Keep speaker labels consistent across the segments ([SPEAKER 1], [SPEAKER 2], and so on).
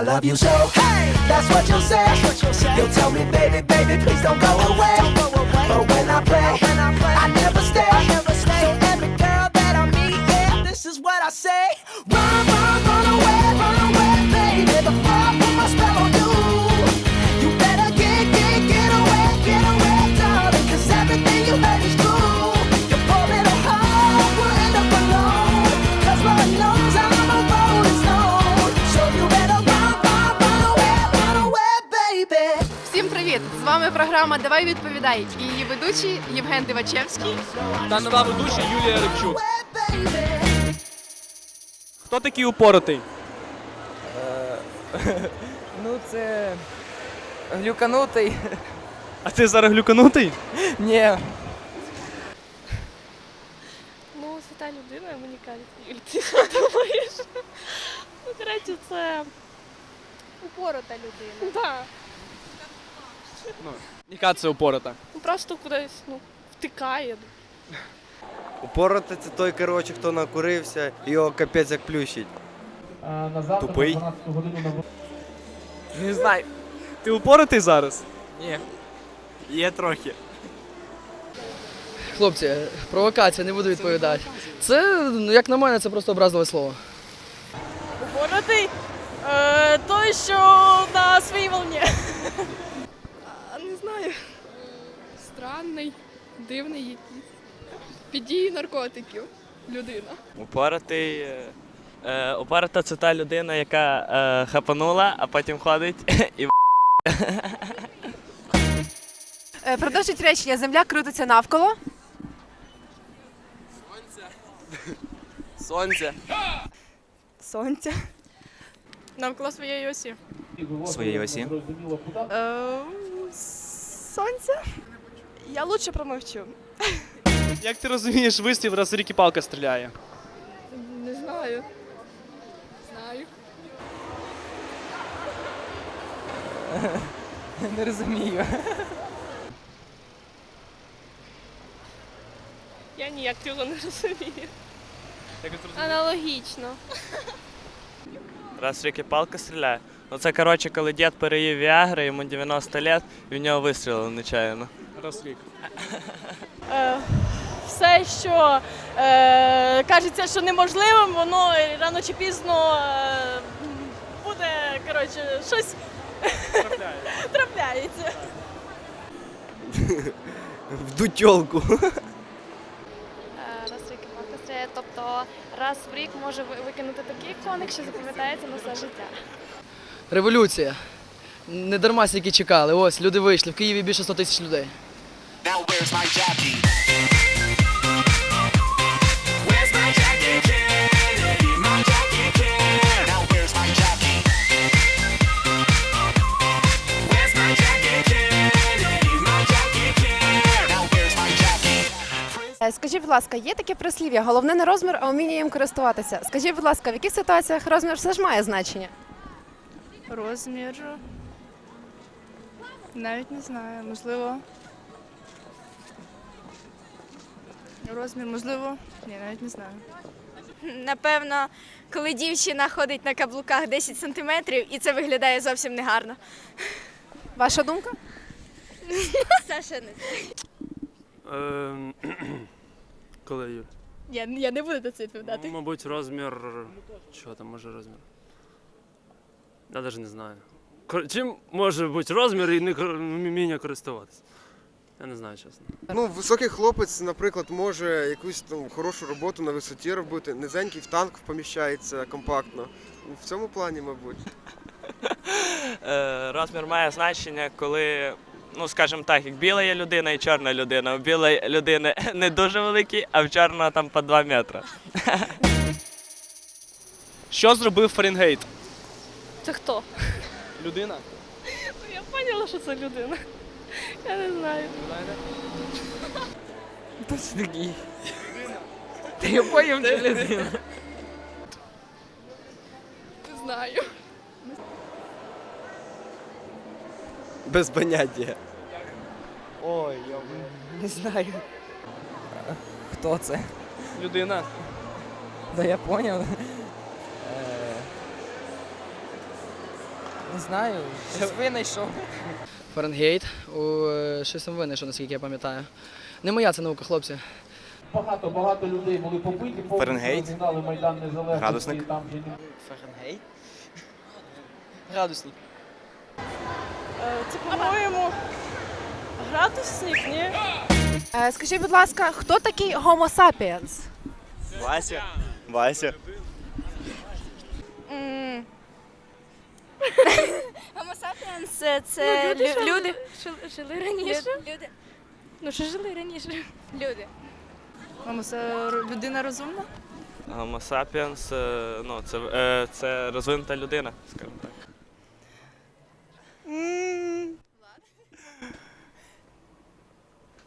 [SPEAKER 1] I love you so. Hey, that's what you'll say. You'll tell me, baby, baby, please don't go away. But when I pray, I never stay.
[SPEAKER 2] Програма Давай відповідай і її ведучий Євген Дивачевський.
[SPEAKER 3] Та нова ведуча Юлія Рибчук. Хто такий упоротий?
[SPEAKER 4] Ну, це глюканутий.
[SPEAKER 3] А ти зараз глюканутий?
[SPEAKER 4] Ні.
[SPEAKER 5] Ну, свята людина, мені кажуть, Юль, ти що думаєш? Ну, коротше, це упорота людина. Так.
[SPEAKER 3] Ну, яка це упорота?
[SPEAKER 5] Ну, просто кудись ну, втикає.
[SPEAKER 6] Упороти це той, коротше, хто накурився, і його капець як плющить. Тупий.
[SPEAKER 4] Не знаю.
[SPEAKER 3] Ти упоротий зараз?
[SPEAKER 4] Ні.
[SPEAKER 3] Є трохи.
[SPEAKER 7] Хлопці, провокація, не буду відповідати. Це, ну, як на мене, це просто образливе слово.
[SPEAKER 5] Упоротий? Е, той, що на своїй волні.
[SPEAKER 2] Знаю. Странний, дивний якийсь. Під дією наркотиків. Людина.
[SPEAKER 8] Упоротий. е, Е, це та людина, яка е, хапанула, а потім ходить і
[SPEAKER 2] Е, Продовжить речення. Земля крутиться навколо.
[SPEAKER 8] сонце.
[SPEAKER 5] Сонця. Навколо своєї осі.
[SPEAKER 6] Своєї осі.
[SPEAKER 5] Е, сонця? Я лучше промовчу.
[SPEAKER 3] Як ти розумієш вислів, раз в ріки палка стріляє?
[SPEAKER 2] Не знаю. Знаю.
[SPEAKER 4] Не розумію.
[SPEAKER 5] Я ніяк цього не розумію.
[SPEAKER 3] Як ти розумієш?
[SPEAKER 5] Аналогічно.
[SPEAKER 8] Раз в ріки палка стріляє. Ну це коротше, коли дід переїв Віагри, йому 90 лет, і в нього вистрілили нечаянно.
[SPEAKER 3] Раз в рік.
[SPEAKER 5] Е, все, що е, кажеться, що неможливим, воно рано чи пізно е, буде, коротше, щось
[SPEAKER 3] Трапляє.
[SPEAKER 5] трапляється.
[SPEAKER 6] В дутьолку.
[SPEAKER 9] Раз в рік палка стріляє, тобто раз в рік може викинути такий коник, що запам'ятається на все життя.
[SPEAKER 7] Революція. Не дарма стільки чекали. Ось, люди вийшли. В Києві більше 100 тисяч людей.
[SPEAKER 2] Скажіть, будь ласка, є таке прислів'я? Головне не розмір, а вміння їм користуватися. Скажіть, будь ласка, в яких ситуаціях розмір все ж має значення?
[SPEAKER 5] Розмір. Навіть не знаю, можливо. Розмір, можливо. Ні, навіть не знаю.
[SPEAKER 9] Напевно, коли дівчина ходить на каблуках 10 сантиметрів і це виглядає зовсім негарно.
[SPEAKER 2] Ваша думка?
[SPEAKER 9] Саша не
[SPEAKER 10] Ем, Коли Юль?
[SPEAKER 5] Я, я не буду на це відповідати.
[SPEAKER 10] Ну, Мабуть, розмір. Що там може розмір? Я навіть не знаю. Кор- Чим може бути розмір і не кор- вміння користуватися? Я не знаю, чесно.
[SPEAKER 11] Ну, високий хлопець, наприклад, може якусь там хорошу роботу на висоті робити. Низенький в танк поміщається компактно. В цьому плані, мабуть.
[SPEAKER 8] Е, розмір має значення, коли, ну скажімо так, як біла є людина і чорна людина. У білої людини не дуже великий, а в чорного там по 2 метри.
[SPEAKER 3] Що зробив Фаренгейт?
[SPEAKER 5] Це хто?
[SPEAKER 3] Людина?
[SPEAKER 5] Ну, Я поняла, що це людина. Я не знаю.
[SPEAKER 4] Хто це такий? Та я поняв, що людина.
[SPEAKER 2] Не знаю.
[SPEAKER 6] Без поняття.
[SPEAKER 4] Ой, я не знаю. Хто це?
[SPEAKER 3] Людина.
[SPEAKER 4] Да я поняв. Е, Не знаю, щось винайшов.
[SPEAKER 7] Фаренгейт, е, щось там винайшов, наскільки я пам'ятаю. Не моя це наука, хлопці.
[SPEAKER 12] Багато багато людей були побиті,
[SPEAKER 6] Фаренгейт?
[SPEAKER 12] Майдан Незалежності.
[SPEAKER 6] Градусник?
[SPEAKER 12] Там вже
[SPEAKER 4] Фаренгейт? Градусник.
[SPEAKER 5] Це, по-моєму, градусник, ні?
[SPEAKER 2] Е, Скажіть, будь ласка, хто такий Homo sapiens?
[SPEAKER 6] Вася. Вася.
[SPEAKER 9] Homo sapiens це, це
[SPEAKER 5] люди,
[SPEAKER 9] лю- люди.
[SPEAKER 5] Жили, жили раніше.
[SPEAKER 9] Люди.
[SPEAKER 5] Ну, що жили раніше?
[SPEAKER 9] Люди.
[SPEAKER 5] Людина розумна?
[SPEAKER 8] Homo sapiens, е, ну, це, е, це розвинута людина, скажімо так.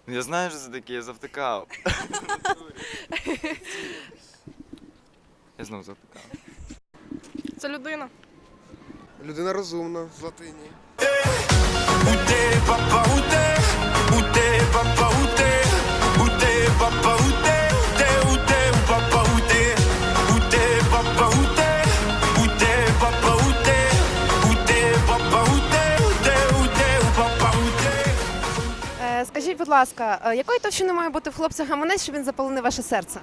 [SPEAKER 6] Я знаю, що це таке, я завтикав. Я знову завтикав.
[SPEAKER 5] Це людина.
[SPEAKER 11] Людина розумна з латині.
[SPEAKER 2] Е, Скажіть, будь ласка, е, якої товщини має бути в хлопця гаманець, щоб він заполонив ваше серце?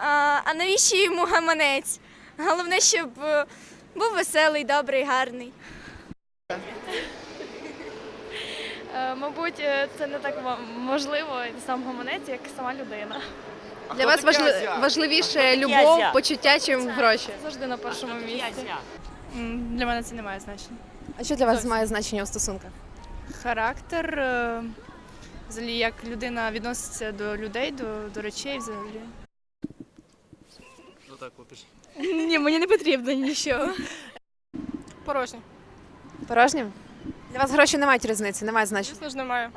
[SPEAKER 9] А, а навіщо йому гаманець? Головне, щоб е, був веселий, добрий, гарний.
[SPEAKER 5] Е, Мабуть, це не так можливо сам гаманець, як сама людина.
[SPEAKER 2] Для вас важли- важливіше любов, почуття, чим гроші.
[SPEAKER 5] Завжди на першому місці. Для мене це не має значення.
[SPEAKER 2] А що для вас має значення у стосунках?
[SPEAKER 5] Характер, е, взагалі, як людина відноситься до людей, до, до речей взагалі.
[SPEAKER 10] Ну так, попиш.
[SPEAKER 5] Ні, мені не потрібно нічого. Порожнє.
[SPEAKER 2] Порожнім? Для вас гроші не мають різниці, не мають значення.
[SPEAKER 5] Звісно ж, немає.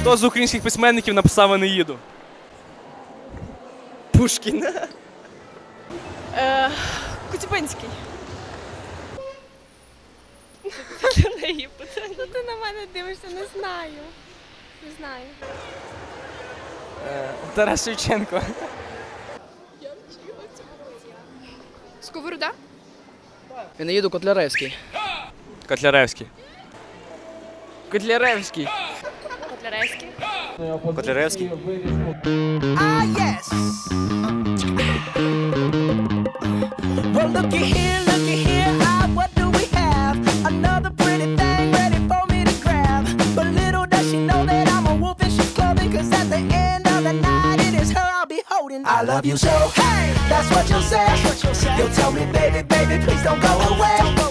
[SPEAKER 3] Хто з українських письменників написав «Енеїду»?
[SPEAKER 8] Пушкін.
[SPEAKER 5] Е, Це її питання. Ну ти на мене дивишся, не знаю. Не знаю.
[SPEAKER 4] Тарас Шевченко.
[SPEAKER 5] Сковорода?
[SPEAKER 7] Я не їду Котляревський.
[SPEAKER 8] Котляревський.
[SPEAKER 4] Котляревський.
[SPEAKER 5] Котляревський.
[SPEAKER 6] Котляревський.
[SPEAKER 1] Ah, yes. Well, looky here, say. You'll tell me, baby, baby, please don't go away.